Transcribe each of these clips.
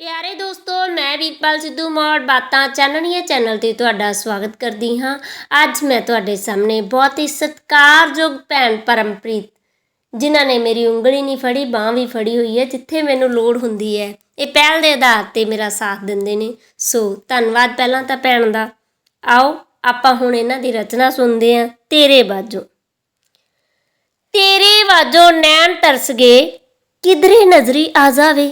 ਪਿਆਰੇ ਦੋਸਤੋ, ਮੈਂ ਵੀਰਪਾਲ ਸਿੱਧੂ ਮੌੜ ਬਾਤਾਂ ਚਾਨਣੀਆਂ ਚੈਨਲ ਤੇ ਤੁਹਾਡਾ ਸਵਾਗਤ ਕਰਦੀ ਹਾਂ। ਅੱਜ ਮੈਂ ਤੁਹਾਡੇ ਸਾਹਮਣੇ ਬਹੁਤ ਹੀ ਸਤਿਕਾਰਯੋਗ ਭੈਣ ਪਰਮਪ੍ਰੀਤ, ਜਿਨ੍ਹਾਂ ਨੇ ਮੇਰੀ ਉਂਗਲੀ ਨਹੀਂ ਫੜੀ, ਬਾਹ ਵੀ ਫੜੀ ਹੋਈ ਹੈ, ਜਿੱਥੇ ਮੈਨੂੰ ਲੋੜ ਹੁੰਦੀ ਹੈ। ਇਹ ਪਹਿਲ ਦੇ ਆਧਾਰ ਤੇ ਮੇਰਾ ਸਾਥ ਦਿੰਦੇ ਨੇ। ਸੋ, ਧੰਨਵਾਦ ਪਹਿਲਾਂ ਤਾਂ ਭੈਣ ਦਾ। ਆਓ, ਆਪਾਂ ਹੁਣ ਇਹਨਾਂ ਦੀ ਰਚਨਾ ਸੁਣਦੇ ਹਾਂ। ਤੇਰੇ ਬਾਜੋ ਤੇਰੇ ਬਾਜੋ ਨੈਣ ਤਰਸ ਗਏ, ਕਿਧਰੇ ਨਜ਼ਰੀ ਆ ਜਾਵੇ?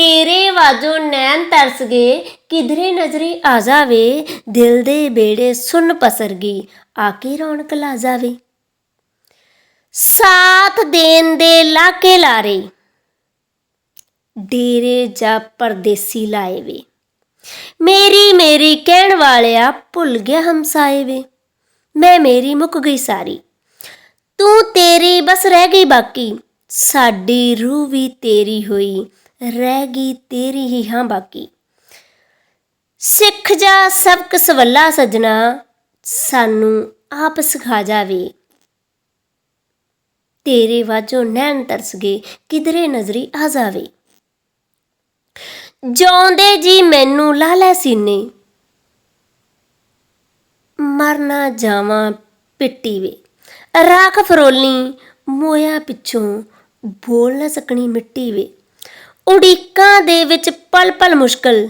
ਤੇਰੇ ਵਾਜੋ ਨੈਣ ਤਰਸ ਗਏ ਕਿਧਰੇ ਨਜ਼ਰੇ ਆ ਜਾਵੇ, ਦਿਲ ਦੇ ਬੇੜੇ ਸੁਣ ਪਸਰ ਗਈ ਆ ਕੇ ਰੌਣਕ ਲਾ ਜਾਵੇ। ਸਾਥ ਦੇਣ ਦੇ ਲਾਕੇ ਲਾਰੇ, ਡੇਰੇ ਜਾ ਪਰਦੇਸੀ ਲਾਏ ਵੇ ਮੇਰੀ ਮੇਰੀ ਕਹਿਣ ਵਾਲਿਆ ਭੁੱਲ ਗਿਆ ਹਮਸਾਏ ਵੇ ਮੈਂ ਮੇਰੀ ਮੁੱਕ ਗਈ ਸਾਰੀ। ਤੂੰ ਤੇਰੀ ਬਸ ਰਹਿ ਗਈ ਬਾਕੀ। ਸਾਡੀ ਰੂਹ ਵੀ ਤੇਰੀ ਹੋਈ। ਰਹਿ ਗਈ ਤੇਰੀ ਹੀ ਹਾਂ ਬਾਕੀ। ਸਿੱਖ ਜਾ ਸਬਕ ਸਵੱਲਾ ਸਜਣਾ, ਸਾਨੂੰ ਆਪ ਸਿਖਾ ਜਾਵੇ। ਤੇਰੇ ਵਾਜੋ ਨੈਣ ਤਰਸ ਗਏ, ਕਿਧਰੇ ਨਜ਼ਰੀ ਆ ਜਾਵੇ। ਜਿਉਂਦੇ ਜੀ ਮੈਨੂੰ ਲਾ ਲੈ ਸੀਨੇ ਮਰ ਨਾ ਜਾਵਾਂ ਪਿੱਟੀ ਵੇ। ਰਾਖ ਫਰੋਲੀ ਮੋਇਆ ਪਿੱਛੋਂ ਬੋਲ ਨਾ ਸਕਣੀ ਮਿੱਟੀ ਵੇ। ਉਡੀਕਾਂ ਦੇ ਵਿੱਚ ਪਲ ਪਲ ਮੁਸ਼ਕਲ।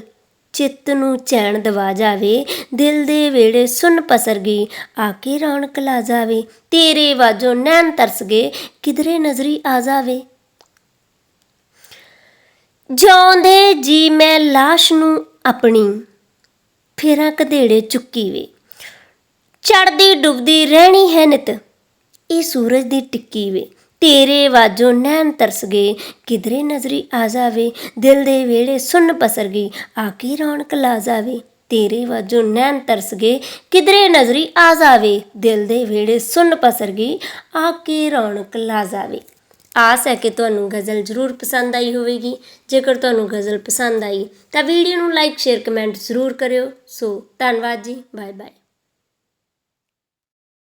ਚਿੱਤ ਨੂੰ ਚੈਨ ਦਵਾ ਜਾਵੇ, ਦਿਲ ਦੇ ਵੇੜੇ ਸੁਣ ਪਸਰ ਗਈ ਆ ਕੇ ਰੌਣਕ ਲਾ ਜਾਵੇ, ਤੇਰੇ ਵਾਜੋ ਨੈਣ ਤਰਸ ਗਏ ਕਿਧਰੇ ਨਜ਼ਰੀ ਆ ਜਾਵੇ। ਜਿਉਂਦੇ ਜੀ ਮੈਂ ਲਾਸ਼ ਨੂੰ ਆਪਣੀ, ਫੇਰਾਂ ਕਧੇੜੇ ਚੁੱਕੀ ਵੇ ਚੜਦੀ ਡੁੱਬਦੀ ਰਹਿਣੀ ਹੈ ਨਿਤ, ਇਹ ਸੂਰਜ ਦੀ ਟਿੱਕੀ ਵੇ ਤੇਰੇ ਵਾਜੋ ਨੈਣ ਤਰਸ ਗਏ ਕਿਧਰੇ ਨਜ਼ਰੀ ਆ ਜਾਵੇ, ਦਿਲ ਦੇ ਵੇੜੇ ਸੁਣ ਪਸਰ ਗਈ ਆ ਕੇ ਰੌਣਕ ਲਾ ਜਾਵੇ, ਤੇਰੇ ਵਾਜੋ ਨੈਣ ਤਰਸ ਗਏ ਕਿਧਰੇ ਨਜ਼ਰੀ ਆ ਜਾਵੇ, ਦਿਲ ਦੇ ਵੇੜੇ ਸੁਣ ਪਸਰ ਗਈ ਆ ਕੇ ਰੌਣਕ ਲਾ ਜਾਵੇ। ਆਸ ਹੈ ਕਿ ਤੁਹਾਨੂੰ ਗਜ਼ਲ ਜ਼ਰੂਰ ਪਸੰਦ ਆਈ ਹੋਵੇਗੀ। ਜੇਕਰ ਤੁਹਾਨੂੰ ਗਜ਼ਲ ਪਸੰਦ ਆਈ, ਤਾਂ ਵੀਡੀਓ ਨੂੰ ਲਾਈਕ ਸ਼ੇਅਰ ਕਮੈਂਟ ਜ਼ਰੂਰ ਕਰਿਓ। ਸੋ ਧੰਨਵਾਦ ਜੀ ਬਾਏ ਬਾਏ